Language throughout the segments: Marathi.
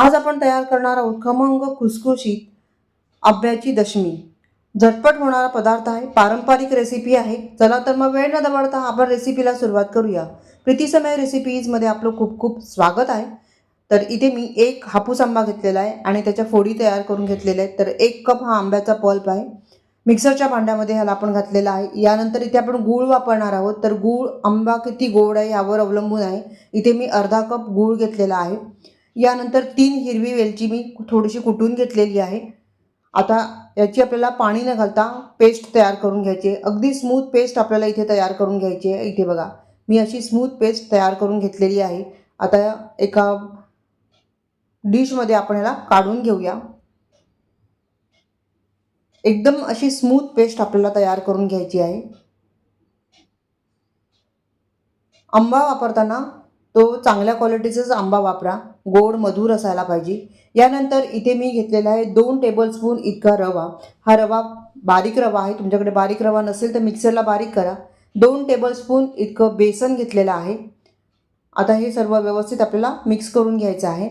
आज आपण तयार करणार आहोत खमंग खुसखुशीत आंब्याची दशमी. झटपट होणारा पदार्थ आहे पारंपरिक रेसिपी आहे. चला तर मग वेळ न दबाडता आपण रेसिपीला सुरुवात करूया. प्रीतीसमय रेसिपीजमध्ये आपलं खूप खूप स्वागत आहे. तर इथे मी एक हापूस आंबा घेतलेला आहे आणि त्याच्या फोडी तयार करून घेतलेल्या आहेत. तर एक कप हा आंब्याचा पल्प आहे. मिक्सरच्या भांड्यामध्ये ह्याला आपण घातलेला आहे. यानंतर इथे आपण गूळ वापरणार आहोत. तर गूळ आंबा किती गोड आहे यावर अवलंबून आहे. इथे मी अर्धा कप गूळ घेतलेला आहे. यानंतर तीन हिरवी वेलची मी थोडीशी कुटून घेतलेली आहे. आता याची आपल्याला पाणी न घालता पेस्ट तयार करून घ्यायची आहे. अगदी स्मूथ पेस्ट आपल्याला इथे तयार करून घ्यायची आहे. इथे बघा मी अशी स्मूथ पेस्ट तयार करून घेतलेली आहे. आता एका डिशमध्ये आपण ह्याला काढून घेऊया. एकदम अशी स्मूथ पेस्ट आपल्याला तयार करून घ्यायची आहे. आंबा वापरताना तो चांगल्या क्वालिटीचाच आंबा वापरा गोड मधुर असायला पाहिजे. यानंतर इथे मी घेतलेला आहे दोन टेबलस्पून इतका रवा. हा रवा बारीक रवा आहे तुमच्याकडे बारीक रवा नसेल तर मिक्सरला बारीक करा. दोन टेबलस्पून इतकं बेसन घेतलेलं आहे. आता हे सर्व व्यवस्थित आपल्याला मिक्स करून घ्यायचं आहे.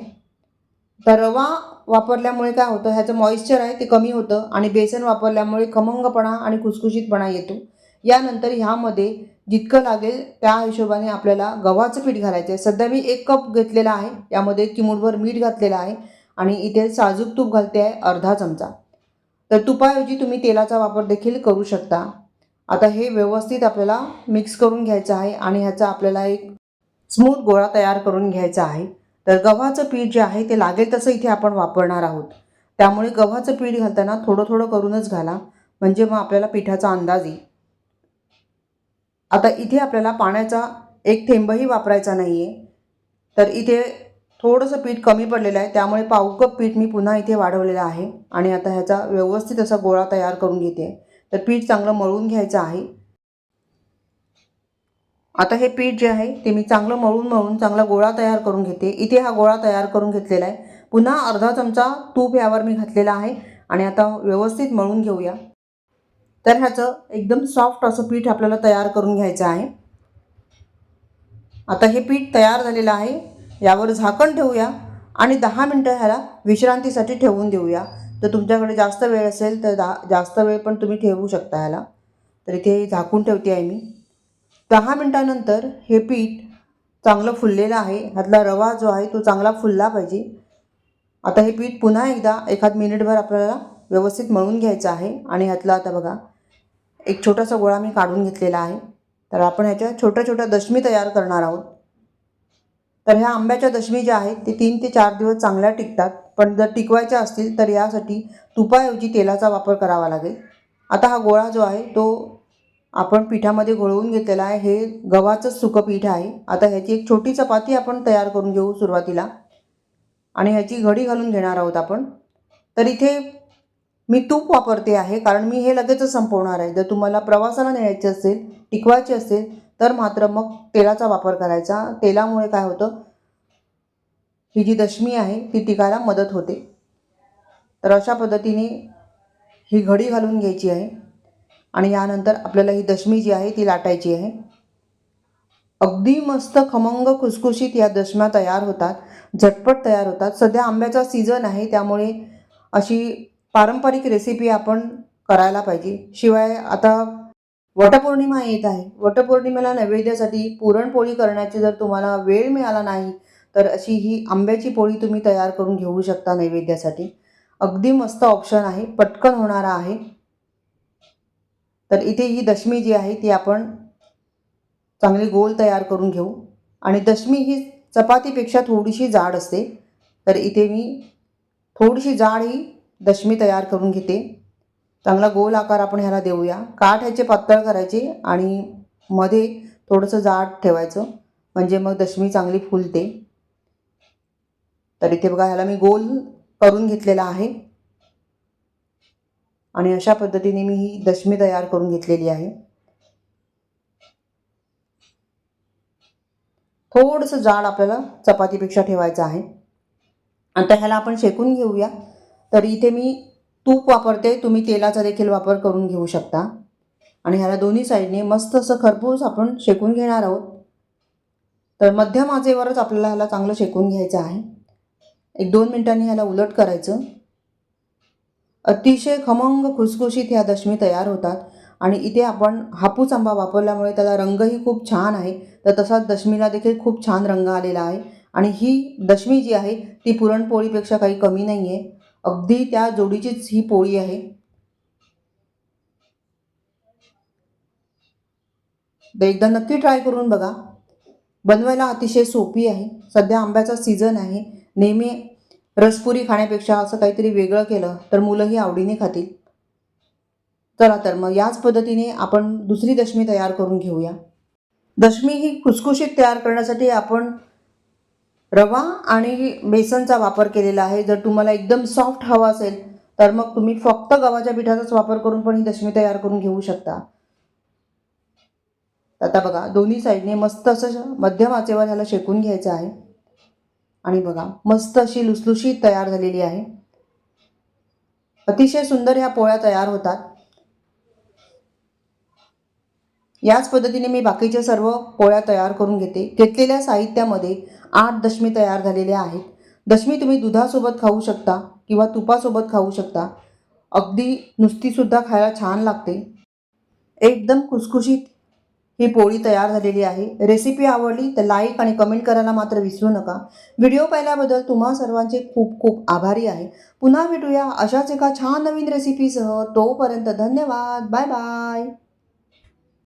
तर रवा वापरल्यामुळे काय होतं ह्याचं मॉइश्चर आहे ते कमी होतं आणि बेसन वापरल्यामुळे खमंगपणा आणि खुसखुशीतपणा येतो. यानंतर ह्यामध्ये जितकं लागेल त्या हिशोबाने आपल्याला गव्हाचं पीठ घालायचं आहे सध्या मी एक कप घेतलेला आहे. यामध्ये चिमूटभर मीठ घातलेलं आहे आणि इथे साजूक तूप घालते आहे अर्धा चमचा. तर तुपाऐवजी तुम्ही तेलाचा वापर देखील करू शकता. आता हे व्यवस्थित आपल्याला मिक्स करून घ्यायचं आहे आणि ह्याचा आपल्याला एक स्मूथ गोळा तयार करून घ्यायचा आहे. तर गव्हाचं पीठ जे आहे ते लागेल तसं इथे आपण वापरणार आहोत. त्यामुळे गव्हाचं पीठ घालताना थोडं थोडं करूनच घाला. म्हणजे मग आपल्याला पिठाचा अंदाज येईल. आता इथे आपल्याला पाण्याचा एक थेंबही वापरायचा नाही आहे तर इथे थोडंसं पीठ कमी पडलेलं आहे. त्यामुळे पाव कप पीठ मी पुन्हा इथे वाढवलेलं आहे. आणि आता ह्याचा व्यवस्थित असा गोळा तयार करून घेते. तर पीठ चांगलं मळून घ्यायचं आहे. आता हे पीठ जे आहे ते मी चांगलं मळून मळून चांगला गोळा तयार करून घेते. इथे हा गोळा तयार करून घेतलेला आहे. पुन्हा अर्धा चमचा तूप यावर मी घातलेला आहे. आणि आता व्यवस्थित मळून घेऊया. तर ह्याचं एकदम सॉफ्ट असं पीठ आपल्याला तयार करून घ्यायचं आहे. आता हे पीठ तयार झालेलं आहे. यावर झाकण ठेवूया आणि दहा मिनटं ह्याला विश्रांतीसाठी ठेवून देऊया. तर तुमच्याकडे जास्त वेळ असेल तर दहा जास्त वेळ पण तुम्ही ठेवू शकता ह्याला. तर इथे झाकून ठेवते आहे मी. दहा मिनटानंतर हे पीठ चांगलं फुललेलं आहे. ह्यातला रवा जो आहे तो चांगला फुलला पाहिजे. आता हे पीठ पुन्हा एकदा एखाद मिनिटभर आपल्याला व्यवस्थित मळून घ्यायचं आहे. आणि ह्यातला आता बघा एक छोटासा गोळा मी काढून घेतलेला आहे. तर आपण ह्याच्या छोट्या छोट्या दशमी तयार करणार आहोत. तर ह्या आंब्याच्या दशमी ज्या आहेत ते तीन ते चार दिवस चांगल्या टिकतात. पण जर टिकवायच्या असतील तर यासाठी तुपाऐवजी तेलाचा वापर करावा लागेल. आता हा गोळा जो आहे तो आपण पिठामध्ये घोळवून घेतलेला आहे. हे गव्हाचंच सुकं पीठ आहे. आता ह्याची एक छोटी चपाती आपण तयार करून घेऊ सुरुवातीला. आणि ह्याची घडी घालून घेणार आहोत आपण. तर इथे मी तूप वापरते आहे कारण मी हे लगेचच संपवणार आहे. जर तुम्हाला प्रवासाला न्यायचे असेल टिकवायचे असेल तर मात्र मग तेलाचा वापर करायचा. तेलामुळे काय होतं? ही जी दशमी आहे ती टिकायला मदत होते. तर अशा पद्धतीने ही घडी घालून घ्यायची आहे. आणि यानंतर आपल्याला ही दशमी जी आहे ती लाटायची आहे. अगदी मस्त खमंग खुसखुशीत या दशम्या तयार होतात. झटपट तयार होतात. सध्या आंब्याचा सीझन आहे त्यामुळे अशी पारंपरिक रेसिपी आपण करायला पाहिजे. शिवाय आता वटपौर्णिमा येत आहे. वटपौर्णिमेला नैवेद्यासाठी पुरणपोळी करण्याची जर तुम्हाला वेळ मिळाला नाही तर अशी ही आंब्याची पोळी तुम्ही तयार करून घेऊ शकता नैवेद्यासाठी. अगदी मस्त ऑप्शन आहे. पटकन होणारा आहे. तर इथे ही दशमी जी आहे ती आपण चांगली गोल तयार करून घेऊ. आणि दशमी ही चपातीपेक्षा थोडीशी जाड असते. तर इथे मी थोडीशी जाड ही दशमी तयार करून घेते. चांगला गोल आकार आपण ह्याला देऊया. काठ ह्याचे पातळ करायचे आणि मध्ये थोडंसं जाड ठेवायचं. म्हणजे मग दशमी चांगली फुलते. तर इथे बघा ह्याला मी गोल करून घेतलेला आहे. आणि अशा पद्धतीने मी ही दशमी तयार करून घेतलेली आहे. थोडंसं जाड आपल्याला चपातीपेक्षा ठेवायचं आहे. आता ह्याला आपण शेकून घेऊया. तर इथे मी तूप वापरते. तुम्ही तेलाचा देखील वापर करून घेऊ शकता. आणि ह्याला दोन्ही साईडने मस्त असं खरपूस आपण शेकून घेणार आहोत. तर मध्यम आचेवरच आपल्याला ह्याला चांगलं शेकून घ्यायचं आहे. एक दोन मिनटांनी ह्याला उलट करायचं. अतिशय खमंग खुसखुशीत ह्या दशमी तयार होतात. आणि इथे आपण हापूस आंबा वापरल्यामुळे त्याला रंगही खूप छान आहे. तर तसाच दशमीला देखील खूप छान रंग आलेला आहे. आणि ही दशमी जी आहे ती पुरणपोळीपेक्षा काही कमी नाही आहे अगदी त्या जोडीचीच ही पोळी आहे. तर एकदा नक्की ट्राय करून बघा. बनवायला अतिशय सोपी आहे. सध्या आंब्याचा सीझन आहे. नेहमी रसपुरी खाण्यापेक्षा असं काहीतरी वेगळं केलं तर मुलंही आवडीने खातील. चला तर मग याच पद्धतीने आपण दुसरी दशमी तयार करून घेऊया. दशमी ही खुसखुशीत तयार करण्यासाठी आपण रवा आणि बेसनचा वापर केलेला आहे. जर तुम्हाला एकदम सॉफ्ट हवा असेल तर मग तुम्ही फक्त गव्हाच्या पिठाचाच वापर करून पण ही दशमी तयार करून घेऊ शकता. आता बघा दोन्ही साईडने मस्त असं मध्यम आचेवर ह्याला शेकून घ्यायचं आहे. आणि बघा मस्त अशी लुसलुशी तयार झालेली आहे. अतिशय सुंदर ह्या पोळ्या तयार होतात. याच पद्धतीने मी बाकीच्या सर्व पोळ्या तयार करून घेते. घेतलेल्या साहित्यामध्ये आठ दशमी तयार झालेल्या आहेत. दशमी तुम्ही दुधासोबत खाऊ शकता किंवा तुपासोबत खाऊ शकता. अगदी नुसतीसुद्धा खायला छान लागते. एकदम खुसखुशीत ही पोळी तयार झालेली आहे. रेसिपी आवडली तर लाईक आणि कमेंट करायला मात्र विसरू नका. व्हिडिओ पाहिल्याबद्दल तुम्हा सर्वांचे खूप खूप आभारी आहे. पुन्हा भेटूया अशाच एका छान नवीन रेसिपीसह. तोपर्यंत धन्यवाद. Bye bye.